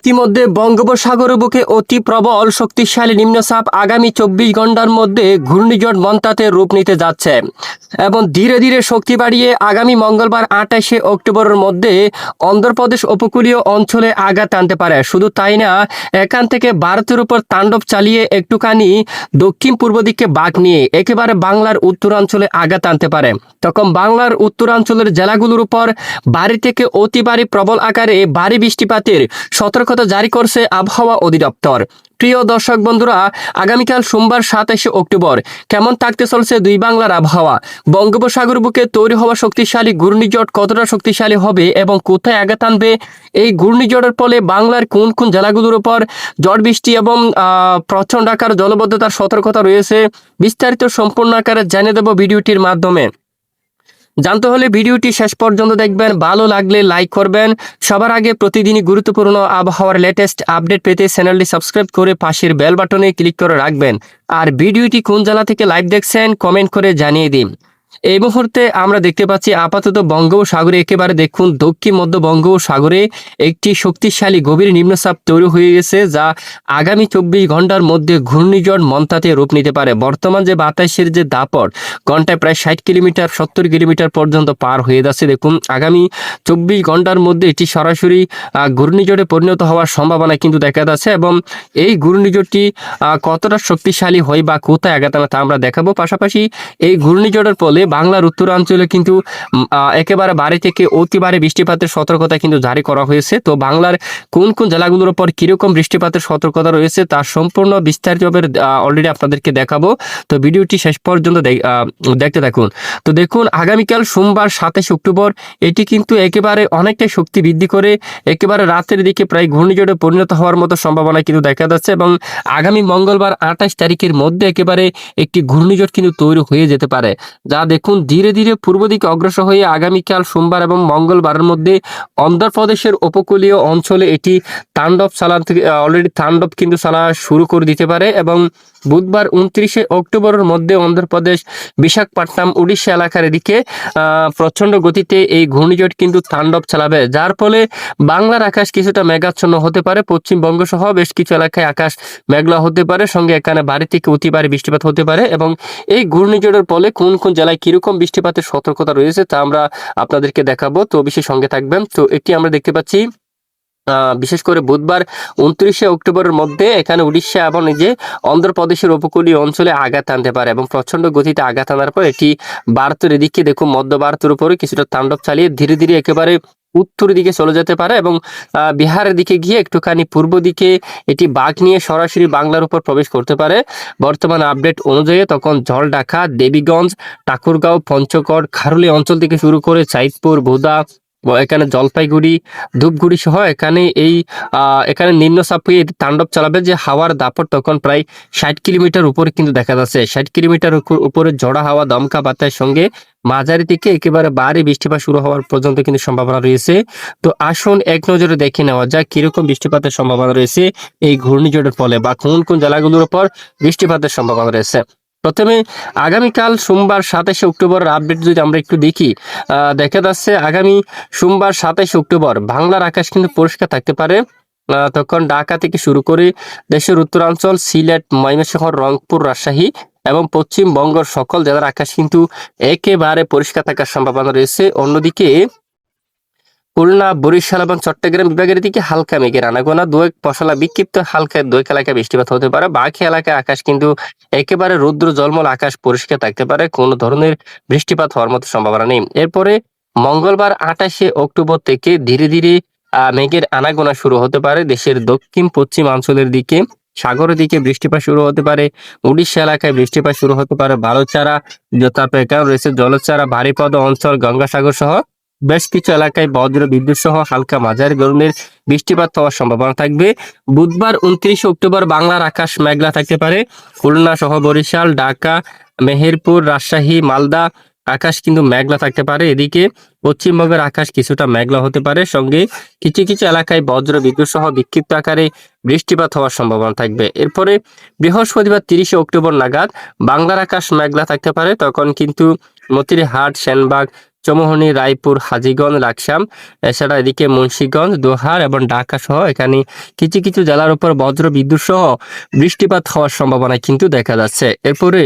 ইতিমধ্যে বঙ্গোপসাগর বুকে অতি প্রবল শক্তিশালী নিম্নচাপ আগামী চব্বিশ ঘণ্টার মধ্যে ঘূর্ণিঝড় মন্তাতে রূপ নিতে যাচ্ছে এবং ধীরে ধীরে শক্তি বাড়িয়ে আগামী মঙ্গলবার আঠাশে অক্টোবরের মধ্যে অন্ধ্রপ্রদেশ উপকূলীয় অঞ্চলে আঘাত আনতে পারে। শুধু তাই না, এখান থেকে ভারতের উপর তাণ্ডব চালিয়ে একটুখানি দক্ষিণ পূর্ব দিকে বাঘ নিয়ে একেবারে বাংলার উত্তরাঞ্চলে আঘাত আনতে পারে। তখন বাংলার উত্তরাঞ্চলের জেলাগুলোর উপর বাড়ি থেকে অতি ভারী প্রবল আকারে ভারী বৃষ্টিপাতের সতর্কতা জারি করছে আবহাওয়া অধিদপ্তর। প্রিয় দর্শক বন্ধুরা, আগামীকাল সোমবার সাতাশে অক্টোবর, কেমন থাকতে চলছে দুই বাংলার আবহাওয়া? বঙ্গোপসাগর বুকে তৈরি হওয়া শক্তিশালী ঘূর্ণিঝড় কতটা শক্তিশালী হবে এবং কোথায় আঘাত আনবে? এই ঘূর্ণিঝড়ের ফলে বাংলার কোন কোন জেলাগুলোর উপর ঝড় বৃষ্টি এবং প্রচণ্ড আকার জলবদ্ধতার সতর্কতা রয়েছে, বিস্তারিত সম্পূর্ণ আকারে জানিয়ে দেব ভিডিওটির মাধ্যমে। জানতে হলে ভিডিওটি শেষ পর্যন্ত দেখবেন, ভালো লাগলে লাইক করবেন। সবার আগে প্রতিদিনই গুরুত্বপূর্ণ আবহাওয়ার লেটেস্ট আপডেট পেতে চ্যানেলটি সাবস্ক্রাইব করে পাশের বেল বাটনে ক্লিক করে রাখবেন। আর ভিডিওটি কোন জেলা থেকে লাইভ দেখছেন কমেন্ট করে জানিয়ে দিন। এই মুহূর্তে আমরা দেখতে পাচ্ছি আপাতত বঙ্গোপসাগরে একেবারে দেখুন দক্ষিণ মধ্য বঙ্গোপসাগরে একটি শক্তিশালী গভীর নিম্নচাপ তৈরি হয়ে গেছে, যা আগামী চব্বিশ ঘণ্টার মধ্যে ঘূর্ণিঝড় মন্তাতে রূপ নিতে পারে। বর্তমান যে বাতাসের যে দাপট, ঘন্টায় প্রায় ষাট কিলোমিটার, সত্তর কিলোমিটার পর্যন্ত পার হয়ে যাচ্ছে। দেখুন, আগামী চব্বিশ ঘণ্টার মধ্যে এটি সরাসরি ঘূর্ণিঝড়ে পরিণত হওয়ার সম্ভাবনা কিন্তু দেখা যাচ্ছে এবং এই ঘূর্ণিঝড়টি কতটা শক্তিশালী হয় বা কোথায় আঘাত তা আমরা দেখাবো। পাশাপাশি এই ঘূর্ণিঝড়ের ফলে বাংলার উত্তরাঞ্চলে কিন্তু একেবারে বাড়ি থেকে অতিবারে বৃষ্টিপাতের সতর্কতা কিন্তু জারি করা হয়েছে। তো বাংলার কোন কোন জেলাগুলোর উপর কীরকম বৃষ্টিপাতের সতর্কতা রয়েছে তার সম্পূর্ণ বিস্তারিতভাবে অলরেডি আপনাদেরকে দেখাবো। তো ভিডিওটি শেষ পর্যন্ত দেখতে থাকুন। তো দেখুন, আগামীকাল সোমবার সাতাশ অক্টোবর, এটি কিন্তু একেবারে অনেকটাই শক্তি বৃদ্ধি করে, একেবারে রাতের দিকে প্রায় ঘূর্ণিঝড়ে পরিণত হওয়ার মতো সম্ভাবনা কিন্তু দেখা যাচ্ছে এবং আগামী মঙ্গলবার আঠাশ তারিখের মধ্যে একেবারে একটি ঘূর্ণিঝড় কিন্তু তৈরি হয়ে যেতে পারে, যা দেখুন, ধীরে ধীরে পূর্ব দিকে অগ্রসর হয়ে আগামীকাল সোমবার এবং মঙ্গলবারের মধ্যে অন্ধ্রপ্রদেশের উপকূলীয় অঞ্চলে এটি তাণ্ডব চালান থেকে অলরেডি তাণ্ডব কিন্তু চালা শুরু করে দিতে পারে এবং বুধবার উনত্রিশে অক্টোবরের মধ্যে অন্ধ্রপ্রদেশ, বিশাখাপট্টনম, উড়িষ্যা এলাকার দিকে প্রচণ্ড গতিতে এই ঘূর্ণিঝড় কিন্তু তাণ্ডব চালাবে। যার ফলে বাংলার আকাশ কিছুটা মেঘাচ্ছন্ন হতে পারে। পশ্চিমবঙ্গ সহ বেশ কিছু এলাকায় আকাশ মেঘলা হতে পারে। সঙ্গে এখানে বাড়ি থেকে অতি বৃষ্টিপাত হতে পারে এবং এই ঘূর্ণিঝড়ের ফলে কোন কোন জেলায় কীরকম বৃষ্টিপাতের সতর্কতা রয়েছে তা আমরা আপনাদেরকে দেখাবো। তো অবশ্যই সঙ্গে থাকবেন। তো এটি আমরা দেখতে পাচ্ছি বিশেষ করে বুধবার উনত্রিশে অক্টোবরের মধ্যে এখানে উড়িষ্যা এবং যে অন্ধ্রপ্রদেশের উপকূলীয় অঞ্চলে আঘাত আনতে পারে এবং প্রচণ্ড গতিতে আঘাত আনার পর এটি ভারতের এদিকে দেখুন মধ্য ভারতের উপরে কিছুটা তাণ্ডব চালিয়ে ধীরে ধীরে একেবারে উত্তর দিকে চলে যেতে পারে এবং বিহারের দিকে গিয়ে একটুখানি পূর্ব দিকে এটি বাঘ নিয়ে সরাসরি বাংলার উপর প্রবেশ করতে পারে। বর্তমান আপডেট অনুযায়ী তখন জলঢাকা, দেবীগঞ্জ, ঠাকুরগাঁও, পঞ্চগড়, খারুলি অঞ্চল থেকে শুরু করে চাঁদপুর, বোদা এখানে জলপাইগুড়ি, ধূপগুড়ি সহ এখানে এই এখানে নিম্নচাপ তাণ্ডব চালাবে যে হাওয়ার দাপট তখন প্রায় ষাট কিলোমিটার উপরে কিন্তু দেখা যাচ্ছে। ষাট কিলোমিটার উপ- উপরে জড়া হাওয়া, দমকা বাতাসের সঙ্গে মাঝারি থেকে একেবারে ভারী বৃষ্টিপাত শুরু হওয়ার পর্যন্ত কিন্তু সম্ভাবনা রয়েছে। তো আসুন এক নজরে দেখে নেওয়া যাক কীরকম বৃষ্টিপাতের সম্ভাবনা রয়েছে এই ঘূর্ণিঝড়ের ফলে বা কোন কোন জেলাগুলোর উপর বৃষ্টিপাতের সম্ভাবনা রয়েছে। প্রথমে আগামীকাল সোমবার সাতাশে অক্টোবরের আপডেট যদি আমরা একটু দেখি দেখা যাচ্ছে আগামী সোমবার সাতাশে অক্টোবর, বাংলার আকাশ কিন্তু পরিষ্কার থাকতে পারে। তখন ঢাকা থেকে শুরু করে দেশের উত্তরাঞ্চল, সিলেট, ময়মনসিংহ, রংপুর, রাজশাহী এবং পশ্চিমবঙ্গের সকল জেলার আকাশ কিন্তু একেবারে পরিষ্কার থাকার সম্ভাবনা রয়েছে। অন্যদিকে খুলনা, বরিশাল এবং চট্টগ্রাম বিভাগের দিকে হালকা মেঘের আনাগোনা দু এক পশলা বিক্ষিপ্ত হালকা দু এক এলাকায় বৃষ্টিপাত হতে পারে। বাকি এলাকায় আকাশ কিন্তু একেবারে রুদ্র জলমল আকাশ পরিষ্কার থাকতে পারে। কোনো ধরনের বৃষ্টিপাত হওয়ার মতো সম্ভাবনা নেই। এরপরে মঙ্গলবার আঠাশে অক্টোবর থেকে ধীরে ধীরে মেঘের আনাগোনা শুরু হতে পারে। দেশের দক্ষিণ, পশ্চিম অঞ্চলের দিকে সাগরের দিকে বৃষ্টিপাত শুরু হতে পারে। উড়িষ্যা এলাকায় বৃষ্টিপাত শুরু হতে পারে। তারপর এখানে রয়েছে জলচারা ভারীপদ অঞ্চল, গঙ্গাসাগর সহ বেশ কিছু এলাকায় বজ্র বিদ্যুৎ সহ হালকা মাঝারি ধরনের বৃষ্টিপাত হওয়ার সম্ভাবনা থাকবে। বুধবার উনত্রিশে অক্টোবর বাংলার আকাশ মেঘলা থাকতে পারে। খুলনা সহ বরিশাল, ঢাকা, মেহেরপুর, রাজশাহী, মালদা আকাশ কিন্তু মেঘলা থাকতে পারে। এদিকে পশ্চিমবঙ্গের আকাশ কিছুটা মেঘলা হতে পারে। সঙ্গে কিছু কিছু এলাকায় বজ্র বিদ্যুৎ সহ বিক্ষিপ্ত আকারে বৃষ্টিপাত হওয়ার সম্ভাবনা থাকবে। এরপরে বৃহস্পতিবার তিরিশে অক্টোবর নাগাদ বাংলার আকাশ মেঘলা থাকতে পারে। তখন কিন্তু মতিরহাট, সেনবাগ চমোহনী, রায়পুর, হাজিগঞ্জ, লাকসাম, এছাড়া এদিকে মুন্সীগঞ্জ, দোহার এবং ঢাকা সহ এখানে কিছু কিছু জেলার উপর বজ্র বিদ্যুৎ সহ বৃষ্টিপাত হওয়ার সম্ভাবনা কিন্তু দেখা যাচ্ছে। এরপরে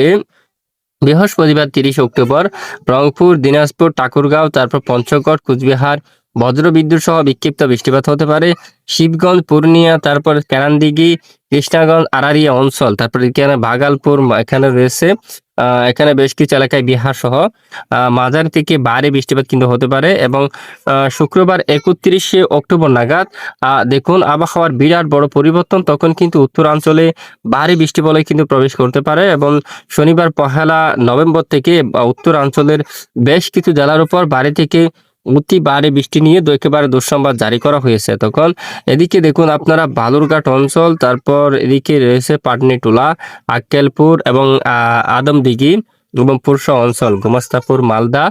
বৃহস্পতিবার তিরিশ অক্টোবর রংপুর, দিনাজপুর, ঠাকুরগাঁও, তারপর পঞ্চগড়, কুচবিহার বজ্রবিদ্যুৎ সহ বিক্ষিপ্ত বৃষ্টিপাত হতে পারে। শিবগঞ্জ, পূর্ণিয়া, তারপর কেরানদিঘি, কৃষ্ণাগঞ্জ, আরারিয়া অঞ্চল, তারপর এখানে ভাগালপুর এখানে রয়েছে। এখানে বেশ কিছু এলাকায় বিহার সহ মাঝারি থেকে ভারী বৃষ্টিপাত কিন্তু হতে পারে এবং শুক্রবার একত্রিশে অক্টোবর নাগাদ দেখুন আবহাওয়ার বিরাট বড় পরিবর্তন, তখন কিন্তু উত্তরাঞ্চলে ভারী বৃষ্টি বলে কিন্তু প্রবেশ করতে পারে এবং শনিবার পহেলা নভেম্বর থেকে উত্তরাঞ্চলের বেশ কিছু জেলার উপর বাড়ি থেকে অতি বাড়ি বৃষ্টি নিয়ে একেবারে দুঃসংবাদ জারি করা হয়েছে তখন। এদিকে দেখুন, আপনারা বালুরঘাট অঞ্চল, তারপর এদিকে রয়েছে পাটনিটোলা, আক্কেলপুর এবং আদমদিঘি এবং পুরসা অঞ্চল, গোমাস্তাপুর, মালদা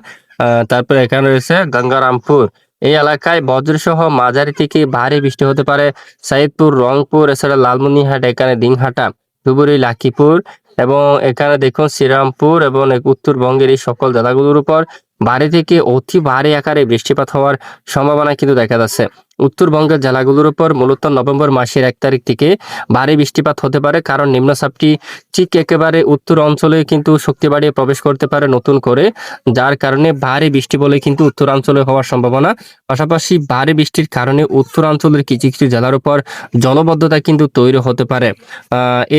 তারপর এখানে রয়েছে গঙ্গারামপুর। এই এলাকায় বজ্রসহ মাঝারি থেকে ভারী বৃষ্টি হতে পারে। সাইদপুর রংপুর, এছাড়া লালমনিহাট এখানে দিনহাটা, ধুবুরি লাকিপুর এবং এখানে দেখুন, শ্রীরামপুর এবং উত্তরবঙ্গের এই সকল জেলাগুলোর উপর ভারী থেকে অতি ভারী আকারে বৃষ্টিপাত হওয়ার সম্ভাবনা কিন্তু দেখা যাচ্ছে। উত্তরবঙ্গের জেলাগুলোর উপর মূলত নভেম্বর মাসের এক তারিখ থেকে ভারী বৃষ্টিপাত হতে পারে, কারণ নিম্নচাপটি ঠিক একেবারে উত্তর অঞ্চলে কিন্তু শক্তি বাড়িয়ে প্রবেশ করতে পারে নতুন করে, যার কারণে ভারী বৃষ্টি বলে কিন্তু উত্তরাঞ্চলে হওয়ার সম্ভাবনা। পাশাপাশি ভারী বৃষ্টির কারণে উত্তরাঞ্চলের কিছু কিছু জেলার উপর জলবদ্ধতা কিন্তু তৈরি হতে পারে।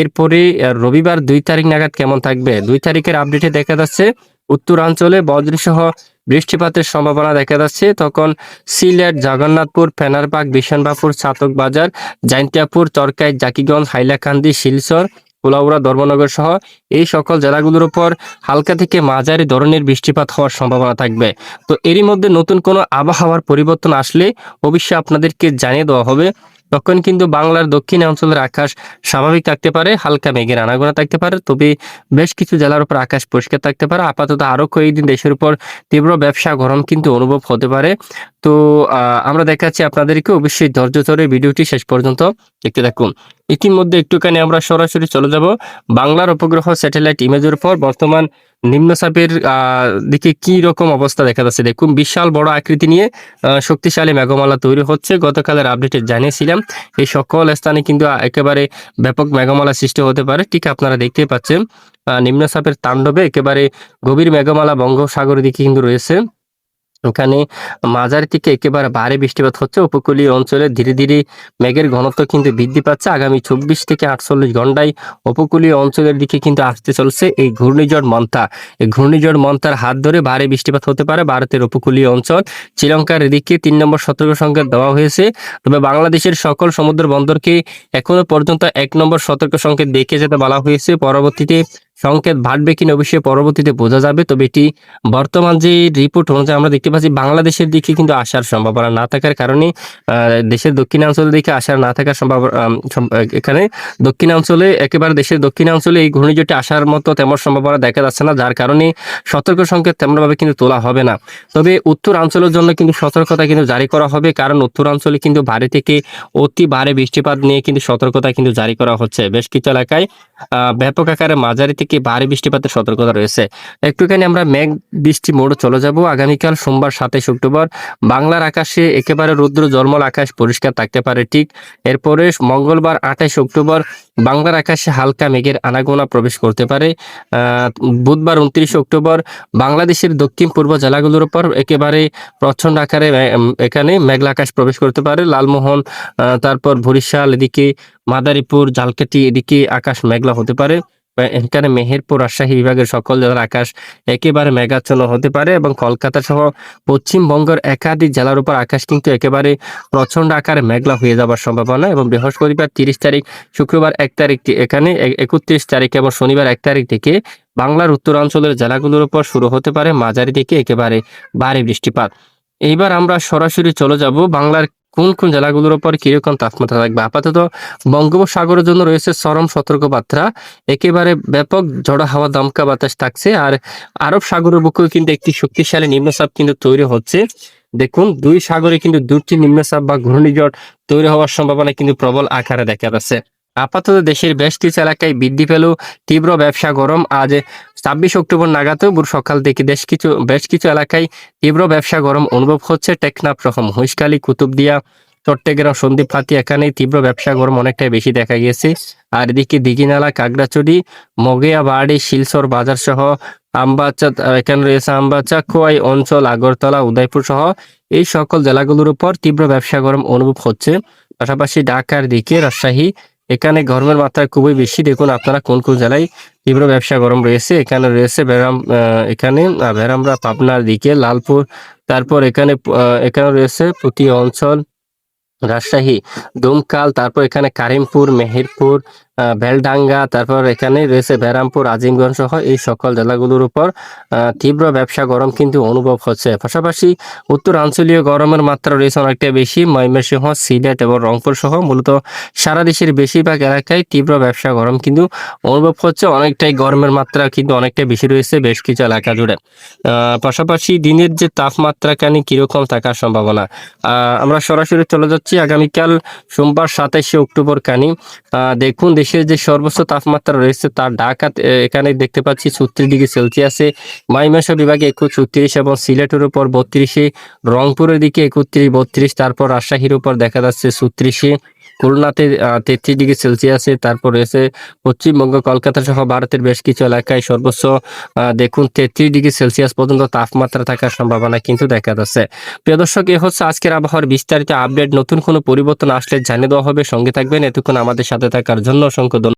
এরপরে রবিবার দুই তারিখ নাগাদ কেমন থাকবে? দুই তারিখের আপডেটে দেখা যাচ্ছে উত্তরাঞ্চলে বজ্রসহ বৃষ্টিপাতের সম্ভাবনা দেখা যাচ্ছে। তখন সিলেট, জগন্নাথপুর ফেনারবাগ বিশনবাপুর ছাতক বাজার, জাইন্তিয়াপুর, চরকাই, জাকিগঞ্জ, হাইলাকান্দি, শিলচর কুলাউড়া ধর্মনগর সহ এই সকল জেলাগুলোর উপর হালকা থেকে মাঝারি ধরনের বৃষ্টিপাত হওয়ার সম্ভাবনা থাকবে। তো এরই মধ্যে নতুন কোনো আবহাওয়ার পরিবর্তন আসলে অবশ্যই আপনাদেরকে জানিয়ে দেওয়া হবে। তখন কিন্তু বাংলার দক্ষিণ অঞ্চলের আকাশ স্বাভাবিক থাকতে পারে, হালকা মেঘের আনাগোনা থাকতে পারে, তবে বেশ কিছু জেলার উপর আকাশ পরিষ্কার থাকতে পারে। আপাতত আরও কয়েকদিন দেশের উপর তীব্র ব্যবসা গরম কিন্তু অনুভব হতে পারে। তো আমরা দেখাচ্ছি আপনাদেরকে অবশ্যই ধৈর্য ধরে ভিডিওটি শেষ পর্যন্ত দেখতে থাকুন। ইতিমধ্যে একটুখানি আমরা সরাসরি চলে যাব বাংলার উপগ্রহ স্যাটেলাইট ইমেজের পর বর্তমান নিম্নচাপের দিকে কি রকম অবস্থা দেখা যাচ্ছে দেখুন। বিশাল বড় আকৃতি নিয়ে শক্তিশালী মেঘমালা তৈরি হচ্ছে। গতকালের আপডেটে জানিয়েছিলাম, এই সকল স্থানে কিন্তু একেবারে ব্যাপক মেঘমালা সৃষ্টি হতে পারে। ঠিক আপনারা দেখতেই পাচ্ছেন নিম্নচাপের তাণ্ডবে একেবারে গভীর মেঘমালা বঙ্গোপসাগরের দিকে কিন্তু রয়েছে। এখানে মাঝারি থেকে একেবারে ভারী বৃষ্টিপাত হচ্ছে। উপকূলীয় অঞ্চলে ধীরে ধীরে মেঘের ঘনত্ব কিন্তু বৃদ্ধি পাচ্ছে। আগামী চব্বিশ থেকে আটচল্লিশ ঘন্টায় উপকূলীয় অঞ্চলের দিকে কিন্তু আসতে চলছে এই ঘূর্ণিঝড় মন্থা এই ঘূর্ণিঝড় মন্থার হাত ধরে ভারী বৃষ্টিপাত হতে পারে ভারতের উপকূলীয় অঞ্চল। শ্রীলঙ্কার দিকে তিন নম্বর সতর্ক সংকেত দেওয়া হয়েছে। তবে বাংলাদেশের সকল সমুদ্র বন্দরকে এখনও পর্যন্ত এক নম্বর সতর্ক সংকেত দেখে যেতে বলা হয়েছে। পরবর্তীতে সংকেত বাড়বে কিনা অবশ্যই পরবর্তীতে বোঝা যাবে। তবে এটি বর্তমান যে রিপোর্ট অনুযায়ী আমরা দেখতে পাচ্ছি, বাংলাদেশের দিকে কিন্তু আসার সম্ভাবনা না থাকার কারণে দেশের দক্ষিণাঞ্চলের দিকে আসার না থাকার সম্ভাবনা এখানে দক্ষিণাঞ্চলে, একেবারে দেশের দক্ষিণাঞ্চলে এই ঘূর্ণিঝড়টি আসার মতো তেমন সম্ভাবনা দেখা যাচ্ছে না, যার কারণে সতর্ক সংকেত তেমনভাবে কিন্তু তোলা হবে না। তবে উত্তরাঞ্চলের জন্য কিন্তু সতর্কতা কিন্তু জারি করা হবে, কারণ উত্তরাঞ্চলে কিন্তু ভারী থেকে অতি ভারী বৃষ্টিপাত নিয়ে কিন্তু সতর্কতা কিন্তু জারি করা হচ্ছে। বেশ কিছু এলাকায় ব্যাপক আকারে মাঝারি থেকে ভারী বৃষ্টিপাতের সতর্কতা রয়েছে? একটুখানি আমরা মেঘ বৃষ্টি মোড়ে চলে যাব। আগামীকাল সোমবার সাতাইশ অক্টোবর বাংলার আকাশে একেবারে রুদ্র জলমল আকাশ পরিষ্কার থাকতে পারে, ঠিক। এরপরে মঙ্গলবার আঠাইশ অক্টোবর বাংলার আকাশে হালকা মেঘের আনাগোনা প্রবেশ করতে পারে। বুধবার উনত্রিশ অক্টোবর বাংলাদেশের দক্ষিণ পূর্ব জেলাগুলোর উপর একেবারে প্রচণ্ড আকারে এখানে মেঘলা আকাশ প্রবেশ করতে পারে। লালমোহন তারপর বরিশাল, এদিকে মাদারীপুর জালকাঠি এদিকে আকাশ মেঘলা হতে পারে। এখানে মেহেরপুর, রাজশাহী বিভাগের সকল জেলার আকাশ একেবারে মেঘাচ্ছন্ন হতে পারে এবং কলকাতা সহ পশ্চিমবঙ্গের একাধিক জেলার উপর আকাশ কিন্তু একেবারে প্রচণ্ড আকারে মেঘলা হয়ে যাবার সম্ভাবনা এবং বৃহস্পতিবার তিরিশ তারিখ, শুক্রবার এক তারিখ এখানে একত্রিশ তারিখ এবং শনিবার এক তারিখ থেকে বাংলার উত্তরাঞ্চলের জেলাগুলোর উপর শুরু হতে পারে, মাঝারি থেকে একেবারে ভারী বৃষ্টিপাত। এইবার আমরা সরাসরি চলে যাব বাংলার কোন কোন জেলাগুলোর উপর কীরকম তাপমাত্রা থাকবে? আপাতত বঙ্গোপসাগরের জন্য রয়েছে চরম সতর্কবার্তা। একেবারে ব্যাপক ঝড়ো হাওয়া, দমকা বাতাস থাকছে আর আরব সাগরের বুকেও কিন্তু একটি শক্তিশালী নিম্নচাপ কিন্তু তৈরি হচ্ছে। দেখুন, দুই সাগরে কিন্তু দুটি নিম্নচাপ বা ঘূর্ণিঝড় তৈরি হওয়ার সম্ভাবনা কিন্তু প্রবল আকারে দেখা যাচ্ছে। আপাতত দেশের বেশ কিছু এলাকায় বৃদ্ধি পেল, তীব্র ব্যবসা গরম। আজ ছাব্বিশ অক্টোবর নাগাদও সকাল থেকে বেশ কিছু বেশ কিছু এলাকায় তীব্র ব্যবসা গরম অনুভব হচ্ছে। টেকনাফ সহ মহিষকালী কুতুবদিয়া, চট্টগ্রাম, সন্দীপ হাতি এখানে তীব্র ব্যবসা গরম অনেকটাই বেশি দেখা গিয়েছে। আর এদিকে দিঘিনালা, কাগড়াচড়ি, মগেয়া, বাড়ি, শিলচর বাজার সহ আমবাচা, এখানে রয়েছে আমবাচা, খোয়াই অঞ্চল, আগরতলা, উদয়পুর সহ এই সকল জেলাগুলোর উপর তীব্র ব্যবসা গরম অনুভব হচ্ছে। পাশাপাশি ঢাকার দিকে রাজশাহী এখানে গরমের মাত্রা খুবই বেশি। দেখুন আপনারা কোন কোন জেলায় তীব্র ব্যবসা গরম রয়েছে। এখানে রয়েছে ব্যারাম এখানে আহ, বেরামরা পাবনার দিকে লালপুর তারপর এখানে এখানে রয়েছে প্রতি অঞ্চল রাজশাহী দমকাল তারপর এখানে কারিমপুর মেহেরপুর আহ, বেলডাঙ্গা তারপর এখানে রয়েছে বেরামপুর আজিমগঞ্জ সহ এই সকল জেলাগুলোর উপর তীব্র ব্যবসা গরম কিন্তু অনুভব হচ্ছে। পাশাপাশি উত্তরাঞ্চলীয় গরমের মাত্রা রয়েছে অনেকটা বেশি। ময়মনসিংহ সিলেট এবং রংপুর সহ মূলত সারা দেশের বেশিরভাগ এলাকায় তীব্র ব্যবসা গরম কিন্তু অনুভব হচ্ছে। অনেকটাই গরমের মাত্রা কিন্তু অনেকটাই বেশি রয়েছে বেশ কিছু এলাকা জুড়ে। পাশাপাশি দিনের যে তাপমাত্রা কানি কীরকম থাকার সম্ভাবনা? আমরা সরাসরি চলে যাচ্ছি। আগামীকাল সোমবার সাতাইশে অক্টোবর কানি। দেখুন দেশের যে সর্বোচ্চ তাপমাত্রা রয়েছে তার ঢাকা এখানে দেখতে পাচ্ছি ছত্রিশ ডিগ্রি সেলসিয়াসে। মাইমাস বিভাগে একুশ ছত্রিশ এবং সিলেটের উপর বত্রিশে, রংপুরের দিকে একত্রিশ বত্রিশ, তারপর রাজশাহীর উপর দেখা যাচ্ছে ছত্রিশে। খুলনাতে তেত্রিশ ডিগ্রি সেলসিয়াসে, তারপর রয়েছে পশ্চিমবঙ্গ, কলকাতা সহ ভারতের বেশ কিছু এলাকায় সর্বোচ্চ দেখুন তেত্রিশ ডিগ্রি সেলসিয়াস পর্যন্ত তাপমাত্রা থাকার সম্ভাবনা কিন্তু দেখা যাচ্ছে। প্রিয় দর্শক, এ হচ্ছে আজকের আবহাওয়ার বিস্তারিত আপডেট। নতুন কোনো পরিবর্তন আসলে জানিয়ে দেওয়া হবে। সঙ্গে থাকবেন এতক্ষণ আমাদের সাথে থাকার জন্য অসংখ্য